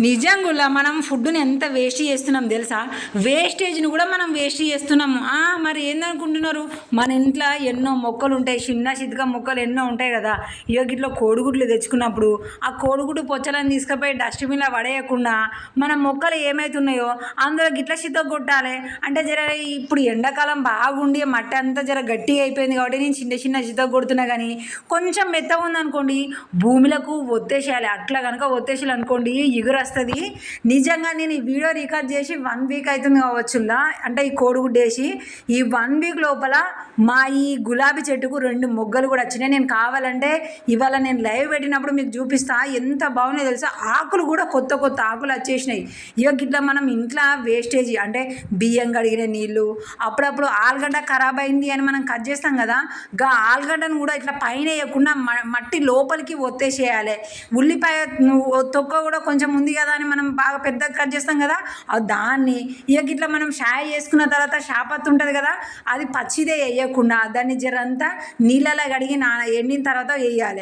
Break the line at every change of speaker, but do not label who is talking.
నిజంగా మనం ఫుడ్ని ఎంత వేస్ట్ చేస్తున్నాం తెలుసా? వేస్టేజ్ని కూడా మనం వేస్ట్ చేస్తున్నాము. ఆ, మరి ఏందనుకుంటున్నారు? మన ఇంట్లో ఎన్నో మొక్కలు ఉంటాయి. చిన్న చితక మొక్కలు ఎన్నో ఉంటాయి కదా. ఇక ఇట్లా కోడిగుడ్లు తెచ్చుకున్నప్పుడు ఆ కోడిగుడ్డు పొచ్చలను తీసుకుపోయి డస్ట్బిన్లో పడేయకుండా మన మొక్కలు ఏమవుతున్నాయో అందులో గిట్ల చితక కొట్టాలి అంటే జర ఇప్పుడు ఎండాకాలం బాగుండి మట్టి అంతా జర గట్టిగా అయిపోయింది కాబట్టి నేను చిన్న చిన్న చితక కొడుతున్నా కానీ కొంచెం మెత్తగా ఉందనుకోండి భూమిలకు ఒత్తేసేయాలి. అట్లా కనుక ఒత్తేసేయాలి అనుకోండి ఎగురు వస్తుంది నిజంగా నేను ఈ వీడియో రికార్డ్ చేసి వన్ వీక్ అవుతుంది కావచ్చులా అంటే ఈ కోడిగుడ్డు వేసి ఈ వన్ వీక్ లోపల మా ఈ గులాబీ చెట్టుకు రెండు మొగ్గలు కూడా వచ్చినాయి. నేను కావాలంటే ఇవాళ నేను లైవ్ పెట్టినప్పుడు మీకు చూపిస్తా. ఎంత బాగున్నాయి తెలుసా? ఆకులు కూడా కొత్త కొత్త ఆకులు వచ్చేసినాయి. ఇక ఇట్లా మనం ఇంట్లో వేస్టేజ్ అంటే బియ్యం కడిగిన నీళ్ళు అప్పుడప్పుడు ఆలుగడ్డ ఖరాబ్ అయింది అని మనం కట్ చేస్తాం కదా గా ఆలుగడ్డను కూడా ఇట్లా పైన వేయకుండా మ- మట్టి లోపలికి ఒత్తేసేయాలి. ఉల్లిపాయ తొక్క కూడా కొంచెం ఉంది కదా అని మనం బాగా పెద్దగా కట్ చేస్తాం కదా ఆ దాన్ని ఇక ఇట్లా మనం షాయ్ చేసుకున్న తర్వాత షాపత్ ఉంటుంది కదా అది పచ్చిదే వేయకుండా దాన్ని జరంతా నీళ్ళలో కడిగి నా ఎండిన తర్వాత వేయాలి.